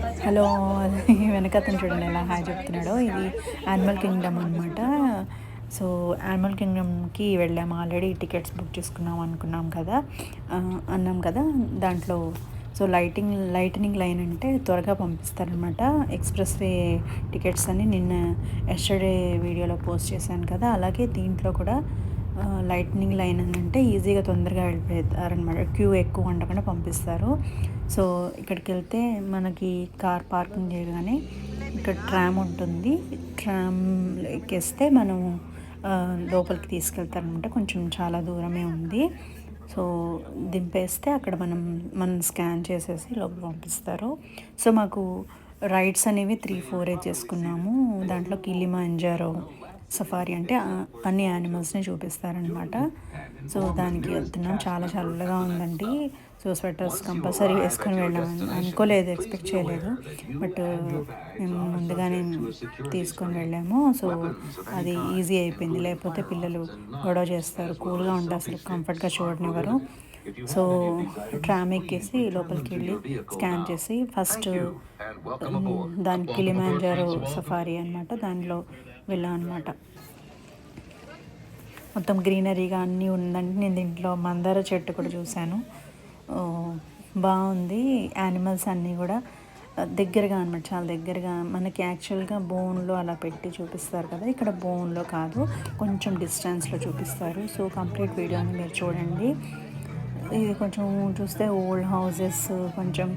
Hello వెనకతను చూడండి ఎలా hi చెప్తున్నాడో. ఇది యానిమల్ కింగ్డమ్ అనమాట సో యానిమల్ కింగ్డమ్కి వెళ్ళాము. ఆల్రెడీ టికెట్స్ బుక్ చేసుకున్నాం అనుకున్నాం కదా. అన్నాం కదా దాంట్లో. సో లైటింగ్ లైటనింగ్ లైన్ అంటే త్వరగా పంపిస్తారనమాట ఎక్స్ప్రెస్ వే టికెట్స్ అని నిన్న ఎస్టర్డే వీడియోలో పోస్ట్ చేశాను కదా. అలాగే దీంట్లో కూడా లైట్నింగ్ లైన్ అని అంటే ఈజీగా తొందరగా వెళ్ళిపోతారనమాట క్యూ ఎక్కువ ఉండకుండా పంపిస్తారు. సో ఇక్కడికి వెళ్తే మనకి కార్ పార్కింగ్ చేయగానే ఇక్కడ ట్రామ్ ఉంటుంది. ట్రామ్ ఎక్కేస్తే మనం లోపలికి తీసుకెళ్తారనమాట. కొంచెం చాలా దూరమే ఉంది. సో దింపేస్తే అక్కడ మనం మనం స్కాన్ చేసేసి లోపల పంపిస్తారు. సో మాకు రైడ్స్ అనేవి త్రీ ఫోర్ చేసుకున్నాము. దాంట్లో కిలిమాంజారో సఫారీ అంటే అన్ని యానిమల్స్ని చూపిస్తారనమాట. సో దానికి వెళ్తున్నాం చాలా చల్లగా ఉందండి. సో స్వెటర్స్ కంపల్సరీ వేసుకొని వెళ్ళాం అనుకోలేదు ఎక్స్పెక్ట్ చేయలేదు. బట్ మేము ముందుగానే తీసుకొని వెళ్ళాము. సో అది ఈజీ అయిపోయింది. లేకపోతే పిల్లలు గొడవ చేస్తారు కూల్గా ఉంటే అసలు కంఫర్ట్గా చూడనివ్వరు. సో ట్రామ్ ఎక్కేసి లోపలికి వెళ్ళి స్కాన్ చేసి ఫస్ట్ దాని కిలిమాంజారో సఫారీ అనమాట దానిలో వెళ్ళాం అనమాట మొత్తం గ్రీనరీగా అన్నీ ఉందండి నేను దీంట్లో మందార చెట్టు కూడా చూశాను. బాగుంది. యానిమల్స్ అన్నీ కూడా దగ్గరగా అనమాట చాలా దగ్గరగా. మనకి యాక్చువల్గా బోన్లో అలా పెట్టి చూపిస్తారు కదా ఇక్కడ బోన్లో కాదు కొంచెం డిస్టెన్స్లో చూపిస్తారు. సో కంప్లీట్ వీడియోని మీరు చూడండి. ఇది కొంచెం చూస్తే ఓల్డ్ హౌసెస్ కొంచెం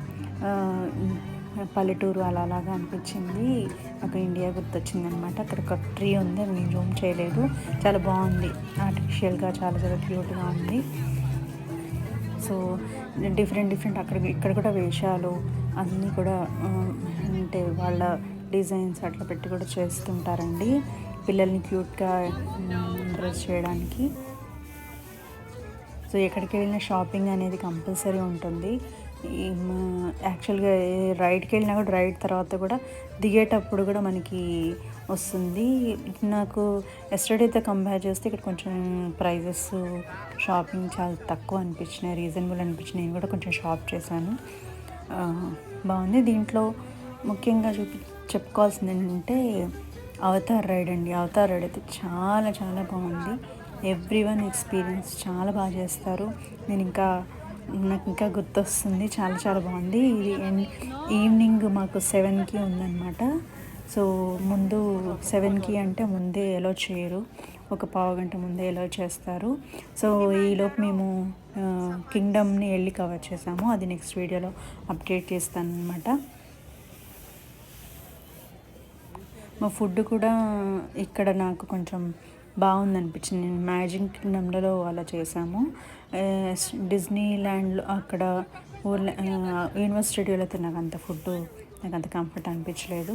పల్లెటూరు అలా అలాగా అనిపించింది. నాకు ఇండియా గుర్తొచ్చింది అనమాట అక్కడ ఒక ట్రీ ఉంది అది నేను రూమ్ చేయలేదు. చాలా బాగుంది. ఆర్టిఫిషియల్గా చాలా చాలా క్యూట్గా ఉంది. సో డిఫరెంట్ డిఫరెంట్ అక్కడ ఇక్కడ కూడా వేషాలు అన్నీ కూడా అంటే వాళ్ళ డిజైన్స్ అట్లా పెట్టి కూడా చేస్తుంటారండి. పిల్లల్ని క్యూట్గా డ్రెస్ చేయడానికి. సో ఎక్కడికి వెళ్ళిన షాపింగ్ అనేది కంపల్సరీ ఉంటుంది. యాక్చువల్గా రైడ్కి వెళ్ళినా కూడా రైడ్ తర్వాత కూడా దిగేటప్పుడు కూడా మనకి వస్తుంది. నాకు ఎస్టర్డేతో కంపేర్ చేస్తే ఇక్కడ కొంచెం ప్రైజెస్ షాపింగ్ చాలా తక్కువ అనిపించినాయి రీజనబుల్ అనిపించినాయి. నేను కూడా కొంచెం షాప్ చేశాను. బాగుంది. దీంట్లో ముఖ్యంగా చూపి చెప్పుకోవాల్సింది ఏంటంటే అవతార్ రైడ్ అండి. అవతార్ రైడ్ అయితే చాలా చాలా బాగుంది. ఎవ్రీ వన్ ఎక్స్పీరియన్స్ చాలా బాగా చేస్తారు. నేను ఇంకా నాకు ఇంకా గుర్తొస్తుంది. చాలా చాలా బాగుంది. ఇది ఎన్- ఈవినింగ్ మాకు సెవెన్కి ఉందన్నమాట. సో ముందు సెవెన్కి అంటే ముందే ఎలో చేయరు. ఒక పావు గంట ముందే ఎలో చేస్తారు. సో ఈలోపు మేము కింగ్డమ్ని వెళ్ళి కవర్ చేసాము. అది నెక్స్ట్ వీడియోలో అప్డేట్ చేస్తాను అనమాట మా ఫుడ్ కూడా ఇక్కడ నాకు కొంచెం బాగుంది అనిపించింది నేను మ్యాజిక్ కింగ్డమ్లలో అలా చేశాము. డిస్నీ డిజ్నీ ల్యాండ్లో అక్కడ ఊర్లో యూనివర్సిటీలో అయితే నాకు అంత ఫుడ్ నాకు అంత కంఫర్ట్ అనిపించలేదు.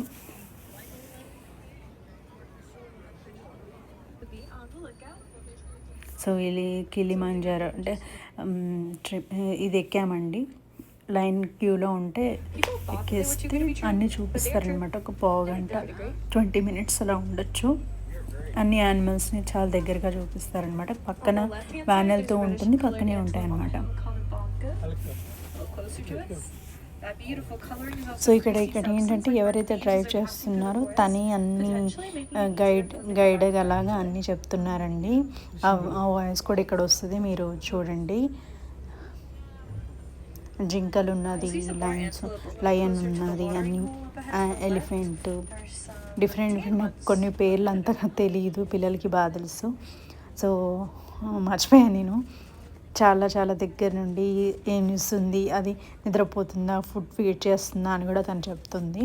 సో ఇది కిలిమాంజారో అంటే ట్రిప్ ఇది ఎక్కామండి. లైన్ క్యూలో ఉంటే ఎక్కేస్తే అన్నీ చూపిస్తారనమాట ఒక పావు గంట ట్వంటీ మినిట్స్ అలా ఉండొచ్చు. అన్ని యానిమల్స్ని చాలా దగ్గరగా చూపిస్తారనమాట పక్కన వ్యానెల్తో ఉంటుంది పక్కనే ఉంటాయన్నమాట. సో ఇక్కడ ఇక్కడ ఏంటంటే ఎవరైతే డ్రైవ్ చేస్తున్నారో తనే అన్ని గైడ్ గైడ్ అలాగా అన్నీ చెప్తున్నారండి. ఆ వాయిస్ కూడా ఇక్కడ వస్తుంది మీరు చూడండి. జింకలు ఉన్నది లయన్స్ లయన్ ఉన్నది అన్ని ఎలిఫెంట్ డిఫరెంట్ నాకు కొన్ని పేర్లు అంతగా తెలియదు పిల్లలకి బాగా తెలుసు సో మర్చిపోయాను నేను. చాలా చాలా దగ్గర నుండి ఏం చూస్తుంది అది నిద్రపోతుందా ఫుడ్ ఫీడ్ చేస్తుందా అని కూడా తను చెప్తుంది.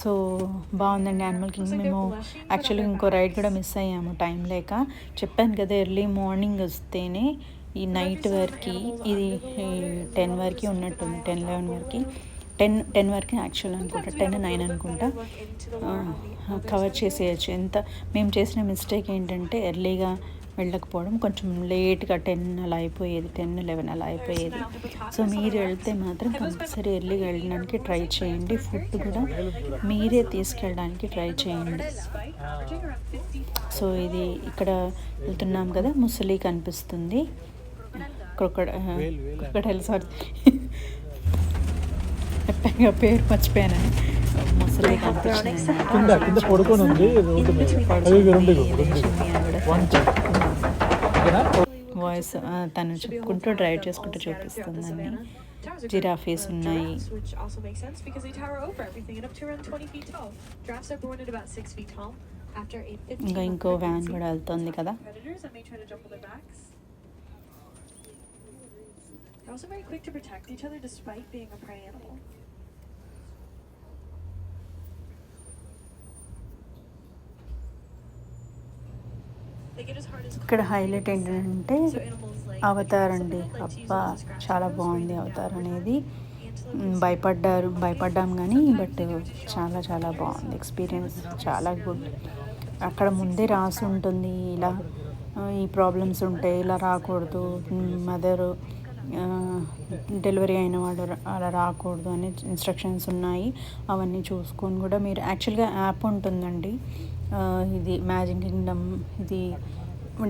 సో బాగుందండి యానిమల్ కింగ్ మేము యాక్చువల్గా ఇంకో రైడ్ కూడా మిస్ అయ్యాము టైం లేక. చెప్పాను కదా ఎర్లీ మార్నింగ్ వస్తేనే ఈ నైట్ వరకు ఇది టెన్ వరకు ఉన్నట్టుంది టెన్ లెవెన్ వరకు. టెన్ టెన్ వరకు యాక్చువల్ అనుకుంటా టెన్ నైన్ అనుకుంటా. కవర్ చేసేయచ్చు. ఎంత మేము చేసిన మిస్టేక్ ఏంటంటే ఎర్లీగా వెళ్ళకపోవడం కొంచెం లేట్గా టెన్ అలా అయిపోయేది టెన్ లెవెన్ అలా అయిపోయేది. సో మీరు వెళ్తే మాత్రం కంపల్సరీ ఎర్లీగా వెళ్ళడానికి ట్రై చేయండి. ఫుడ్ కూడా మీరే తీసుకెళ్ళడానికి ట్రై చేయండి. సో ఇది ఇక్కడ వెళ్తున్నాం కదా ముసలి కనిపిస్తుంది. క్రొకడ క్రొకడైల్ సారీ. చెప్పాను పేరు మర్చిపోయానని ముసలి కింద కింద పడుకొని ఉంది వాయిస్ తను చెప్పుకుంటూ డ్రైవ్ చేసుకుంటూ చూపిస్తుందండి జిరాఫీస్ ఉన్నాయి which also makes sense because they tower over everything and up to around 20 feet tall. Giraffes are born at about 6 feet tall. After 8 15 ఇంకా ఇంకో వ్యాన్ కూడా వెళ్తుంది కదా. They're also very quick to protect each other despite being a prey animal. They get as hard as ఇక్కడ highlight ఏంటంటే Avatar అండి. అబ్బా scratch చాలా బాగుంది అవతార్ అనేది. భయపడ్డారు భయపడ్డాం కానీ బట్ చాలా చాలా బాగుంది. ఎక్స్పీరియన్స్ చాలా గుడ్ అక్కడ ముందే రాసి ఉంటుంది ఇలా ఈ ప్రాబ్లమ్స్ ఉంటాయి ఇలా రాకూడదు మదర్ డెలివరీ అయిన వాడు అలా రాకూడదు అని ఇన్స్ట్రక్షన్స్ ఉన్నాయి. అవన్నీ చూసుకొని కూడా మీరు యాక్చువల్గా యాప్ ఉంటుందండి. ఇది మ్యాజిక్ కింగ్డమ్ ఇది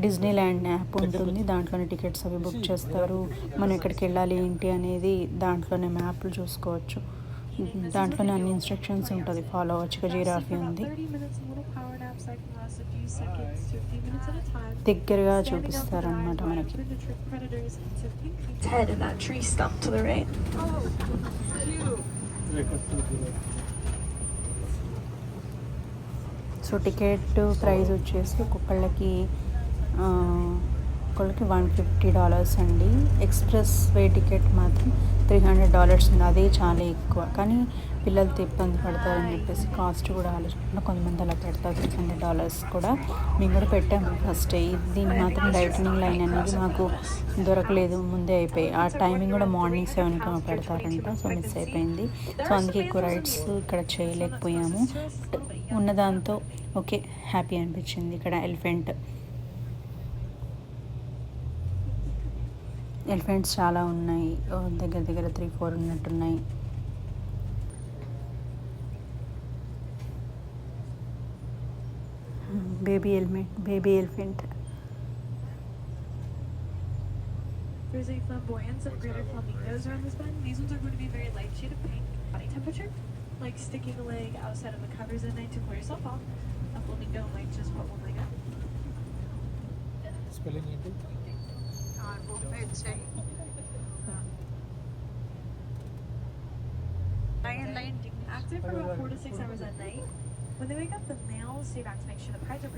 డిస్నీ ల్యాండ్ యాప్ ఉంటుంది. దాంట్లోనే టికెట్స్ అవి బుక్ చేస్తారు. మనం ఎక్కడికి వెళ్ళాలి ఏంటి అనేది దాంట్లోనే మ్యాప్లు చూసుకోవచ్చు. దాంట్లోనే అన్ని ఇన్స్ట్రక్షన్స్ ఉంటుంది. ఫాలో అవ్వచ్చు. జీరాఫీ ఉంది. దగ్గరగా చూపిస్తారు చూపిస్తారన్నమాట మనకి. సో టికెట్ ప్రైస్ వచ్చేసి ఒక్కొక్కళ్ళకి ఆ, వన్ ఫిఫ్టీ డాలర్స్ అండి. ఎక్స్ప్రెస్ వే టికెట్ మాత్రం త్రీ హండ్రెడ్ డాలర్స్ ఉంది. అదే చాలా ఎక్కువ. కానీ పిల్లలతో ఇబ్బంది పడతారని చెప్పేసి కాస్ట్ కూడా ఆలోచించకుండా కొంతమంది అలా పెడతారు. త్రీ హండ్రెడ్ డాలర్స్ కూడా. మేము కూడా పెట్టాము ఫస్ట్. దీన్ని మాత్రం లైటనింగ్ లైన్ అనేది మాకు దొరకలేదు. ముందే అయిపోయి ఆ టైమింగ్ కూడా మార్నింగ్ సెవెన్కి పెడతారంట. సో మిస్ అయిపోయింది. సో అందుకే ఎక్కువ రైడ్స్ ఇక్కడ చేయలేకపోయాము. ఉన్నదాంతో ఓకే హ్యాపీ అనిపించింది. ఇక్కడ ఎలిఫెంట్ ఎలిఫెంట్స్ చాలా ఉన్నాయి ఓ, దగ్గర దగ్గర త్రీ ఫోర్ ఉన్నట్టున్నాయి baby element baby elephant There's a flamboyance of greater flamingos around this bend. These ones are going to be very light shade of pink. Body temperature, like sticking a leg outside of the covers at night to cool yourself off. A flamingo might just put one leg up. Spelling ఏంటి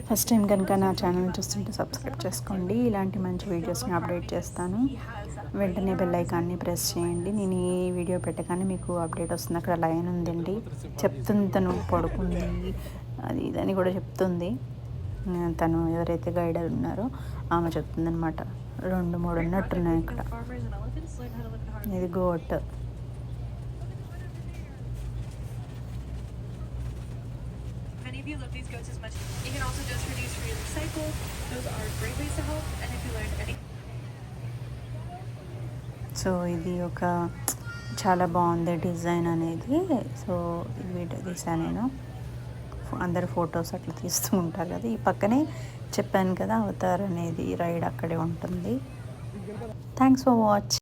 First time కనుక నా channel చూస్తుంటే subscribe చేసుకోండి. ఇలాంటి మంచి వీడియోస్ని update చేస్తాను. వెంటనే బెల్ ఐకాన్ని ప్రెస్ చేయండి. నేను ఈ వీడియో పెట్టగానే మీకు అప్డేట్ వస్తుంది. అక్కడ లైన్ ఉందండి. చెప్తుంది తను పడుకుంది. అది ఇదని కూడా చెప్తుంది. తను ఎవరైతే గైడర్ ఉన్నారో ఆమె చెప్తుందన్నమాట. రెండు మూడు ఉన్నట్టు ఉన్నాయి ఇక్కడ. ఇది గోట్. సో ఇది ఒక చాలా బాగుంది డిజైన్ అనేది. సో వీటి తీసా నేను. అందరు ఫొటోస్ అట్లా తీస్తూ ఉంటారు కదా. ఈ పక్కనే చెప్పాను కదా అవతార్ అనేది రైడ్ అక్కడే ఉంటుంది. Thanks for watch